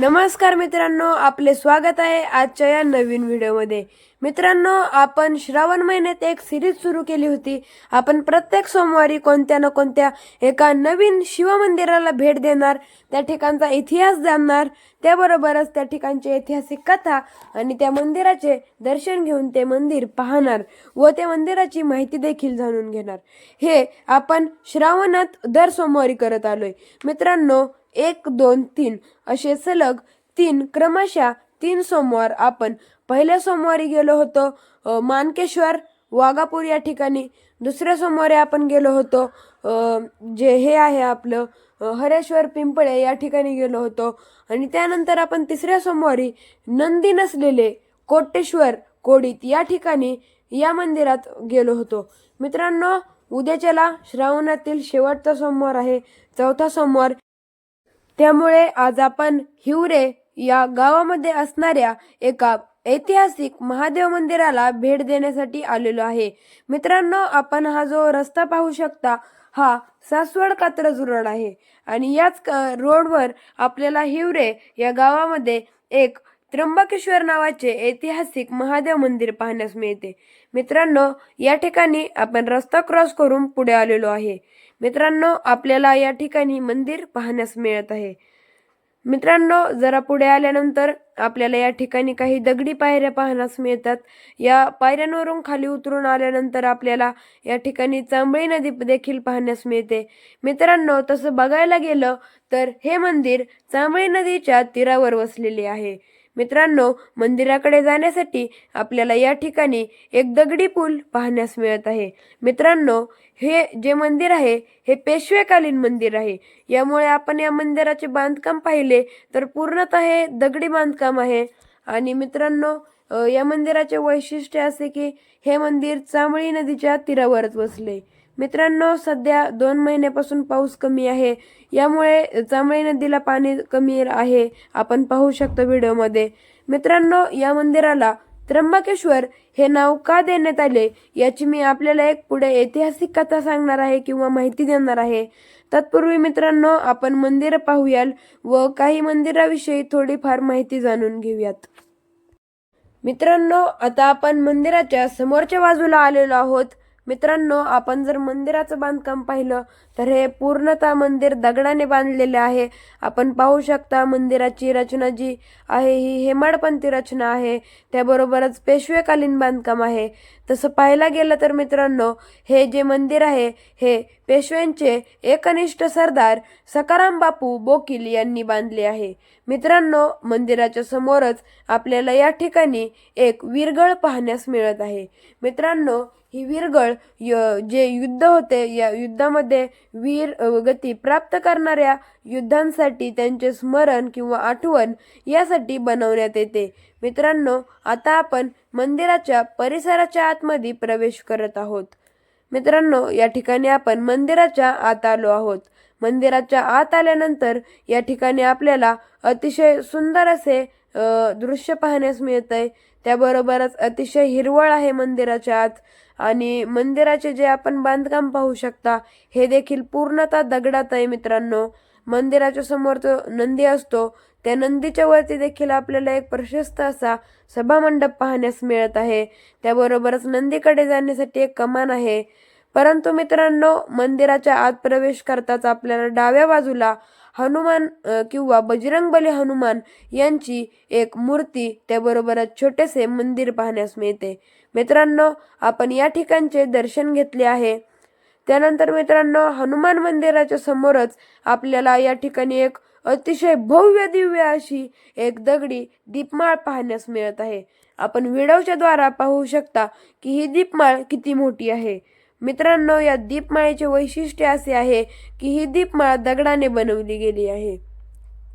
नमस्कार मित्रांनो आपले स्वागत आहे आजच्या या नवीन व्हिडिओमध्ये. मित्रांनो आपण श्रावण महिन्यात एक सिरीज सुरू केली होती. आपण प्रत्येक सोमवारी कोणत्या ना कोणत्या एका नवीन शिवमंदिराला भेट देणार त्या ठिकाणचा इतिहास जाणणार त्याबरोबरच त्या ठिकाणची ऐतिहासिक कथा आणि त्या मंदिराचे दर्शन घेऊन ते मंदिर पाहणार व त्या मंदिराची माहिती देखील जाणून घेणार. हे आपण श्रावणात दर सोमवारी करत आलोय. मित्रांनो एक दोन तीन असे सलग तीन क्रमशः तीन सोमवार आपण पहिल्या सोमवारी गेलो होतो मानकेश्वर वाघापूर या ठिकाणी. दुसऱ्या सोमवारी आपण गेलो होतो जे हे आहे आपलं हरेश्वर पिंपळे या ठिकाणी गेलो होतो. आणि त्यानंतर आपण तिसऱ्या सोमवारी नंदी नसलेले कोटेश्वर कोडीत या ठिकाणी या मंदिरात गेलो होतो. मित्रांनो उद्याच्याला श्रावणातील शेवटचा सोमवार आहे. चौथा सोमवार त्यामुळे आज आपण हिवरे या गावामध्ये असणाऱ्या एका ऐतिहासिक महादेव मंदिराला भेट देण्यासाठी आलेलो आहे. मित्रांनो आपण हा जो रस्ता पाहू शकता हा सासवड कात्रज रोड आहे. आणि याच रोडवर आपल्याला हिवरे या गावामध्ये एक त्र्यंबकेश्वर नावाचे ऐतिहासिक महादेव मंदिर पाहण्यास मिळते. मित्रांनो या ठिकाणी आपण रस्ता क्रॉस करून पुढे आलेलो आहे. मित्रांनो आपल्याला या ठिकाणी मंदिर पाहण्यास मिळत आहे. मित्रांनो जरा पुढे आल्यानंतर आपल्याला या ठिकाणी काही दगडी पायऱ्या पाहण्यास मिळतात. या पायऱ्यांवरून खाली उतरून आल्यानंतर आपल्याला या ठिकाणी चांबळी नदी देखील पाहण्यास मिळते. मित्रांनो तसं बघायला गेलं तर हे मंदिर चांबळी नदीच्या तीरावर वसलेले आहे. मित्रांनो मंदिराकडे जाण्यासाठी आपल्याला या ठिकाणी एक दगडी पूल पाहण्यास मिळत आहे. मित्रांनो हे जे मंदिर आहे हे पेशवेकालीन मंदिर आहे. यामुळे आपण या मंदिराचे बांधकाम पाहिले तर पूर्णतः हे दगडी बांधकाम आहे. आणि मित्रांनो या मंदिराचे वैशिष्ट्य असे की हे मंदिर चांबळी नदीच्या तीरावरच वसले. मित्रांनो सध्या दोन महिन्यापासून पाऊस कमी आहे. यामुळे चांबळी नदीला पाणी कमी आहे. आपण पाहू शकतो व्हिडिओमध्ये. मित्रांनो या मंदिराला त्र्यंबकेश्वर हे नाव का देण्यात आले याची मी आपल्याला एक पुढे ऐतिहासिक कथा सांगणार आहे किंवा माहिती देणार आहे. तत्पूर्वी मित्रांनो आपण मंदिर पाहूयाल व काही मंदिराविषयी थोडीफार माहिती जाणून घेऊयात. मित्रांनो आता आपण मंदिराच्या समोरच्या बाजूला आलेलो आहोत. मित्रांनो आपण जर मंदिराचं बांधकाम पाहिलं तर हे पूर्णतः मंदिर दगडाने बांधलेले आहे. आपण पाहू शकता मंदिराची रचना जी आहे ही हेमाडपंथी रचना आहे. त्याबरोबरच पेशवेकालीन बांधकाम आहे. तसं पाहायला गेलं तर मित्रांनो हे जे मंदिर आहे हे पेशव्यांचे एकनिष्ठ सरदार सकाराम बापू बोकील यांनी बांधले आहे. मित्रांनो मंदिराच्या समोरच आपल्याला या ठिकाणी एक विरगळ पाहण्यास मिळत आहे. मित्रांनो ही विरगळ य- जे युद्ध होते या युद्धामध्ये वीर गती प्राप्त करणाऱ्या युद्धांसाठी त्यांचे स्मरण किंवा आठवण यासाठी बनवण्यात येते. मित्रांनो आता आपण मंदिराच्या परिसराच्या आतमध्ये प्रवेश करत आहोत. मित्रांनो या ठिकाणी आपण मंदिराच्या आत आलो आहोत. मंदिराच्या आत आल्यानंतर या ठिकाणी आपल्याला अतिशय सुंदर असे दृश्य पाहण्यास मिळतंय. त्याबरोबरच अतिशय हिरवळ आहे मंदिराच्या आत आणि मंदिराचे जे आपण बांधकाम पाहू शकता हे देखील पूर्णतः दगडात आहे मित्रांनो. मंदिराच्या समोर जो नंदी असतो त्या नंदीच्या वरती देखील आपल्याला एक प्रशस्त असा सभामंडप पाहण्यास मिळत आहे. त्याबरोबरच नंदीकडे जाण्यासाठी एक कमान आहे. परंतु मित्रांनो मंदिराच्या आत प्रवेश करताच आपल्याला डाव्या बाजूला हनुमान किंवा बजरंगबली हनुमान यांची एक मूर्ती त्याबरोबरच छोटेसे मंदिर पाहण्यास मिळते. मित्रांनो आपण या ठिकाणचे दर्शन घेतले आहे. त्यानंतर मित्रांनो हनुमान मंदिराच्या समोरच आपल्याला या ठिकाणी एक अतिशय भव्य दिव्य अशी एक दगडी दीपमाळ पाहण्यास मिळत आहे. आपण व्हिडिओच्या द्वारा पाहू शकता की ही दीपमाळ किती मोठी आहे. मित्रांनो या दीपमाळेचे वैशिष्ट्य असे आहे की ही दीपमाळ दगडाने बनवली गेली आहे.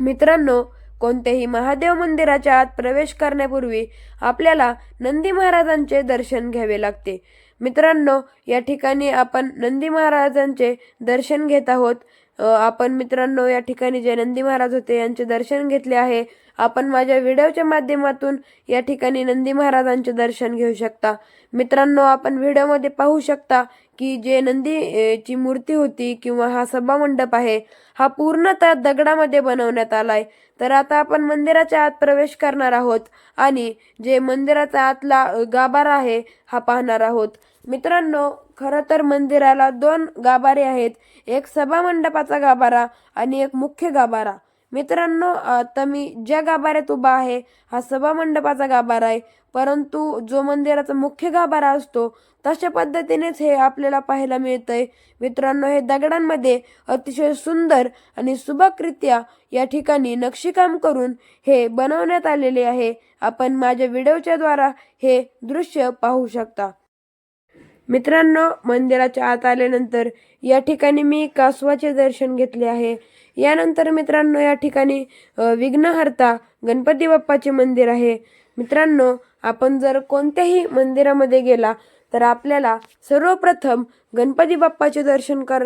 मित्रांनो कोणत्याही महादेव मंदिराच्या आत प्रवेश करण्यापूर्वी आपल्याला नंदी महाराजांचे दर्शन घ्यावे लागते. मित्रांनो या ठिकाणी आपण नंदी महाराजांचे दर्शन घेत आहोत. आपण मित्रांनो या ठिकाणी जयनंदी महाराज होते यांचे दर्शन घेतले आहे. आपण माझ्या व्हिडिओच्या माध्यमातून या ठिकाणी नंदी महाराजांचे दर्शन घेऊ शकता. मित्रांनो आपण व्हिडिओमध्ये पाहू शकता की जे नंदी ची मूर्ती होती किंवा हा सभामंडप आहे हा पूर्णतः दगडामध्ये बनवण्यात आलाय. तर आता आपण मंदिराच्या आत प्रवेश करणार आहोत आणि जे मंदिराचा आतला गाभारा आहे हा पाहणार आहोत. मित्रांनो खरं तर मंदिराला दोन गाभारे आहेत. एक सभामंडपाचा गाभारा आणि एक मुख्य गाभारा. मित्रांनो आता मी ज्या गाभाऱ्यात उभा आहे हा सभामंडपाचा गाभारा आहे. परंतु जो मंदिराचा मुख्य गाभारा असतो तशा पद्धतीनेच हे आपल्याला पाहायला मिळतंय. मित्रांनो हे दगडांमध्ये अतिशय सुंदर आणि सुबकरित्या या ठिकाणी नक्षीकाम करून हे बनवण्यात आलेले आहे. आपण माझ्या व्हिडिओच्या द्वारा हे दृश्य पाहू शकता. मित्रांनो मंदिराच्या आत आल्यानंतर या ठिकाणी मी कासवाचे दर्शन घेतले आहे. यानंतर मित्रांनो या ठिकाणी विघ्नहर्ता गणपती बाप्पाचे मंदिर आहे. मित्रांनो आपण जर कोणत्याही मंदिरामध्ये गेला तर आपल्याला सर्वप्रथम गणपती बाप्पाचे दर्शन कर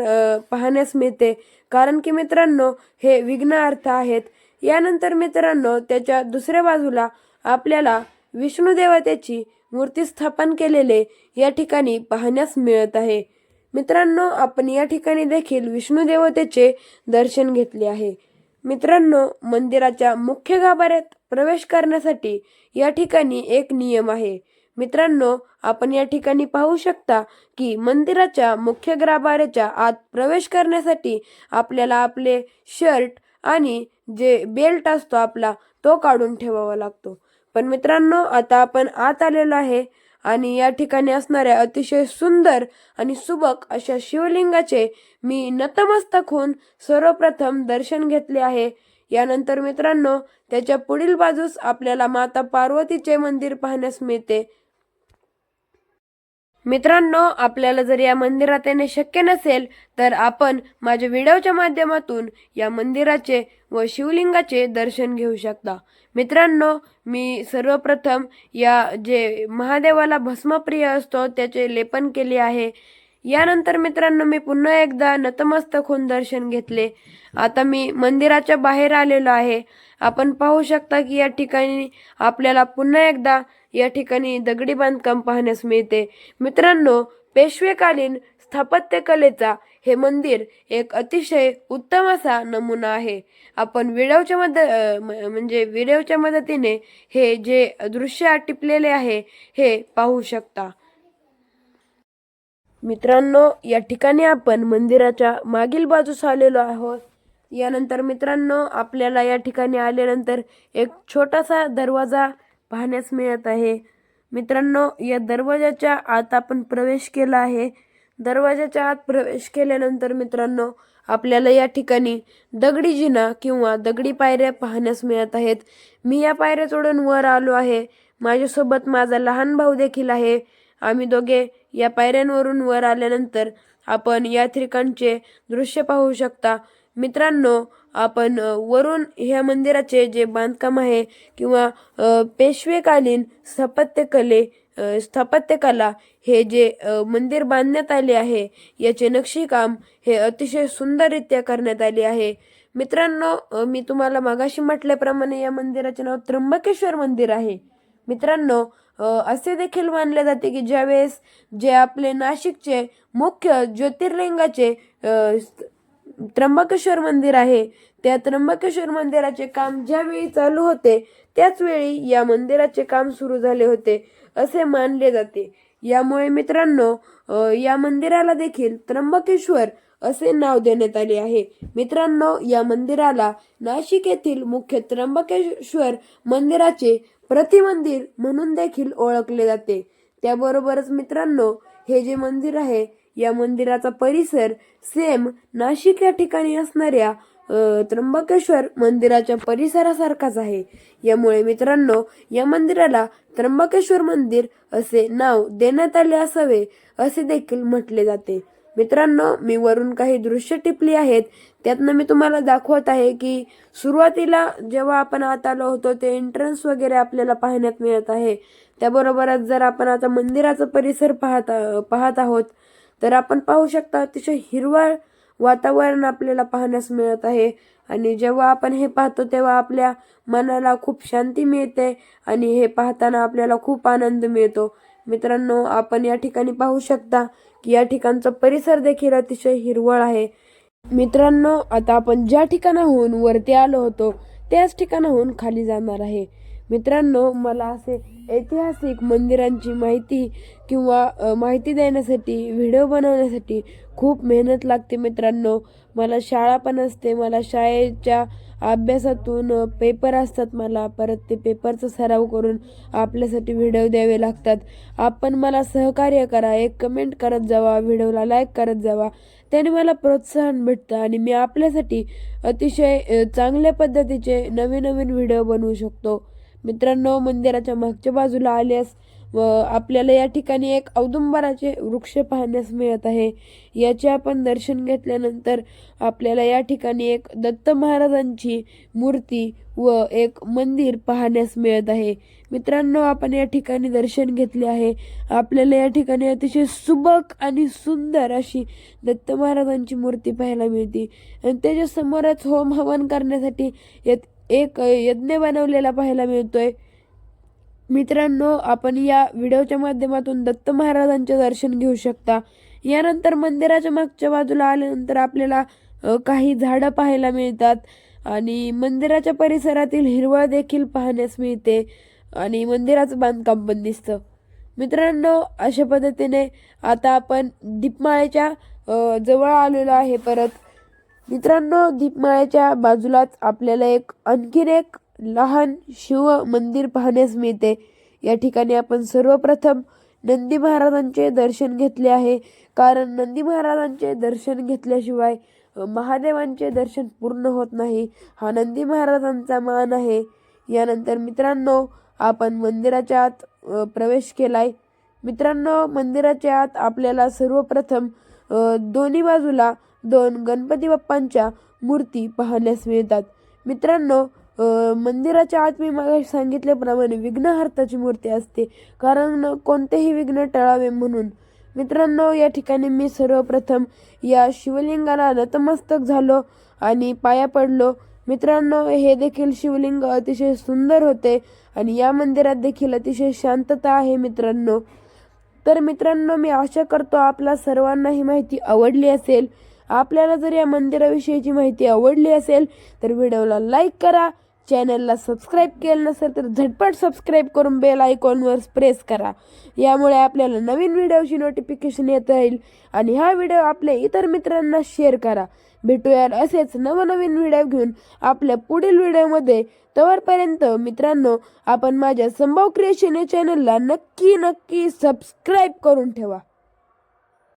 पाहण्यास मिळते. कारण की मित्रांनो हे विघ्नहर्ता आहेत. यानंतर मित्रांनो त्याच्या दुसऱ्या बाजूला आपल्याला विष्णू देवतेची मूर्ती स्थापन केलेले या ठिकाणी पाहण्यास मिळत आहे. मित्रांनो आपण या ठिकाणी देखील विष्णू देवतेचे दर्शन घेतले आहे. मित्रांनो मंदिराच्या मुख्य गाभाऱ्यात प्रवेश करण्यासाठी या ठिकाणी एक नियम आहे. मित्रांनो आपण या ठिकाणी पाहू शकता की मंदिराच्या मुख्य गाभाऱ्याच्या आत प्रवेश करण्यासाठी आपल्याला आपले शर्ट आणि जे बेल्ट असतो आपला तो काढून ठेवावा लागतो. पण मित्रांनो आता आपण आत आलेलो आहे आणि या ठिकाणी असणाऱ्या अतिशय सुंदर आणि सुबक अशा शिवलिंगाचे मी नतमस्तक होऊन सर्वप्रथम दर्शन घेतले आहे. यानंतर मित्रांनो त्याच्या पुढील बाजूस आपल्याला माता पार्वतीचे मंदिर पाहण्यास मिळते. मित्रांनो आपल्याला जर या मंदिरात येणे शक्य नसेल तर आपण माझ्या व्हिडिओच्या माध्यमातून या मंदिराचे व शिवलिंगाचे दर्शन घेऊ शकता. मित्रांनो मी सर्वप्रथम या जे महादेवाला भस्मप्रिय असतो त्याचे लेपन केले आहे. यानंतर मित्रांनो मी पुन्हा एकदा नतमस्तक होऊन दर्शन घेतले. आता मी मंदिराच्या बाहेर आलेलो आहे. आपण पाहू शकता की या ठिकाणी आपल्याला पुन्हा एकदा या ठिकाणी दगडी बांधकाम पाहण्यास मिळते. मित्रांनो पेशवेकालीन स्थापत्यकलेचा हे मंदिर एक अतिशय उत्तम असा नमुना आहे. आपण व्हिडिओच्या मद म्हणजे व्हिडिओच्या मदतीने हे जे दृश्य टिपलेले आहे हे पाहू शकता. मित्रांनो या ठिकाणी आपण मंदिराच्या मागील बाजूस आलेलो आहोत. यानंतर मित्रांनो आपल्याला या ठिकाणी आल्यानंतर एक छोटासा दरवाजा पाहण्यास मिळत आहे. मित्रांनो या दरवाजाच्या आत आपण प्रवेश केला आहे. दरवाजाच्या आत प्रवेश केल्यानंतर मित्रांनो आपल्याला या ठिकाणी दगडी जिना किंवा दगडी पायऱ्या पाहण्यास मिळत आहेत. मी या पायऱ्या चढून वर आलो आहे. माझ्यासोबत माझा लहान भाऊ देखील आहे. आम्ही दोघे या पायऱ्यांवरून वर आल्यानंतर आपण या ठिकाणचे दृश्य पाहू शकता. मित्रांनो आपण वरून ह्या मंदिराचे जे बांधकाम आहे किंवा पेशवेकालीन स्थापत्यकले स्थापत्यकला हे जे मंदिर बांधण्यात आले आहे याचे नक्षीकाम हे अतिशय सुंदररित्या करण्यात आले आहे. मित्रांनो मी तुम्हाला मागाशी म्हटल्याप्रमाणे या मंदिराचे नाव त्र्यंबकेश्वर मंदिर आहे. मित्रांनो असे देखील मानले जाते की ज्यावेळेस जे आपले नाशिकचे मुख्य ज्योतिर्लिंगाचे त्र्यंबकेश्वर मंदिर आहे. त्या त्र्यंबकेश्वर मंदिराचे काम ज्यावेळी चालू होते त्याच वेळी या मंदिराचे काम सुरू झाले होते असे मानले जाते. यामुळे मित्रांनो या मंदिराला देखील त्र्यंबकेश्वर असे नाव देण्यात आले आहे. मित्रांनो या मंदिराला नाशिक येथील मुख्य त्र्यंबकेश्वर मंदिराचे प्रतिमंदिर म्हणून देखील ओळखले जाते. त्याबरोबरच मित्रांनो हे जे मंदिर आहे या मंदिराचा परिसर सेम नाशिक या ठिकाणी असणाऱ्या त्र्यंबकेश्वर मंदिराच्या परिसरासारखाच आहे. यामुळे मित्रांनो या मंदिराला त्र्यंबकेश्वर मंदिर असे नाव देण्यात आले असावे असे देखील म्हटले जाते. मित्रांनो मी वरून काही दृश्य टिपली आहेत. त्यातनं मी तुम्हाला दाखवत आहे की सुरुवातीला जेव्हा आपण आत आलो होतो ते एंट्रन्स वगैरे आपल्याला पाहण्यात मिळत आहे. त्याबरोबरच जर आपण आता मंदिराचा परिसर पाहत पाहत आहोत तर आपण पाहू शकता अतिशय हिरवळ वातावरण आपल्याला पाहण्यास मिळत आहे. आणि जेव्हा आपण हे पाहतो तेव्हा आपल्या मनाला खूप शांती मिळते आणि हे पाहताना आपल्याला खूप आनंद मिळतो. मित्रांनो आपण या ठिकाणी पाहू शकता की या ठिकाणचा परिसर देखील अतिशय हिरवळ आहे. मित्रांनो आता आपण ज्या ठिकाणाहून वरती आलो होतो त्याच ठिकाणाहून खाली जाणार आहे. मित्रांनो मला असे ऐतिहासिक मंदिरांची माहिती किंवा माहिती देण्यासाठी व्हिडिओ बनवण्यासाठी खूप मेहनत लागते मित्रांनो. मला शाळा पण असते मला शाळेच्या अभ्यासातून पेपर असतात मला. परत ते पेपरचा सराव करून आपल्यासाठी व्हिडिओ द्यावे लागतात. आपण मला सहकार्य करा एक कमेंट करत जावा व्हिडिओला लाईक करत जावा. त्याने मला प्रोत्साहन भेटतं आणि मी आपल्यासाठी अतिशय चांगल्या पद्धतीचे नवीन नवीन व्हिडिओ बनवू शकतो. मित्रांनो मंदिराच्या मागच्या बाजूला आल्यास व आपल्याला या ठिकाणी एक औदुंबराचे वृक्ष पाहण्यास मिळत आहे. याचे आपण दर्शन घेतल्यानंतर आपल्याला या ठिकाणी एक दत्त महाराजांची मूर्ती व एक मंदिर पाहण्यास मिळत आहे. मित्रांनो आपण या ठिकाणी दर्शन घेतले आहे. आपल्याला या ठिकाणी अतिशय सुबक आणि सुंदर अशी दत्त महाराजांची मूर्ती पाहायला मिळते. आणि त्याच्या समोरच होम हवन करण्यासाठी यात एक यज्ञ बनवलेला पाहायला मिळतोय. मित्रांनो आपण या व्हिडिओच्या माध्यमातून दत्त महाराजांचे दर्शन घेऊ शकता. यानंतर मंदिराच्या मागच्या बाजूला आल्यानंतर आपल्याला काही झाडं पाहायला मिळतात आणि मंदिराच्या परिसरातील हिरवळ देखील पाहण्यास मिळते आणि मंदिराचं बांधकाम पण दिसतं. मित्रांनो अशा पद्धतीने आता आपण दीपमाळेच्या जवळ आलेलो आहे परत. मित्रांनो दीपमाळ्याच्या बाजूलाच आपल्याला एक आणखीन एक लहान शिव मंदिर पाहण्यास मिळते. या ठिकाणी आपण सर्वप्रथम नंदी महाराजांचे दर्शन घेतले आहे. कारण नंदी महाराजांचे दर्शन घेतल्याशिवाय महादेवांचे दर्शन पूर्ण होत नाही. हा नंदी महाराजांचा मान आहे. यानंतर मित्रांनो आपण मंदिराच्या आत प्रवेश केलाय. मित्रांनो मंदिराच्या आत आपल्याला सर्वप्रथम दोन्ही बाजूला दोन गणपती बाप्पांच्या मूर्ती पाहण्यास मिळतात. मित्रांनो मंदिराच्या आत मी मागे सांगितल्याप्रमाणे विघ्नहर्ताची मूर्ती असते. कारण कोणतेही विघ्न टळावे म्हणून. मित्रांनो या ठिकाणी मी सर्वप्रथम या शिवलिंगाला नतमस्तक झालो आणि पाया पडलो. मित्रांनो हे देखील शिवलिंग अतिशय सुंदर होते आणि या मंदिरात देखील अतिशय शांतता आहे मित्रांनो. तर मित्रांनो मी आशा करतो आपला सर्वांना ही माहिती आवडली असेल. आपल्याला जर या मंदिराविषयीची माहिती आवडली असेल तर व्हिडिओला लाईक करा. चॅनलला सबस्क्राईब केलं नसेल तर झटपट सबस्क्राईब करून बेल आयकॉनवर प्रेस करा. यामुळे आपल्याला नवीन व्हिडिओची नोटिफिकेशन येत राहील आणि हा व्हिडिओ आपल्या इतर मित्रांना शेअर करा. भेटूया असेच नवनवीन व्हिडिओ घेऊन आपल्या पुढील व्हिडिओमध्ये. तवरपर्यंत मित्रांनो आपण माझ्या संभव क्रिएशन या चॅनलला नक्की नक्की सबस्क्राईब करून ठेवा.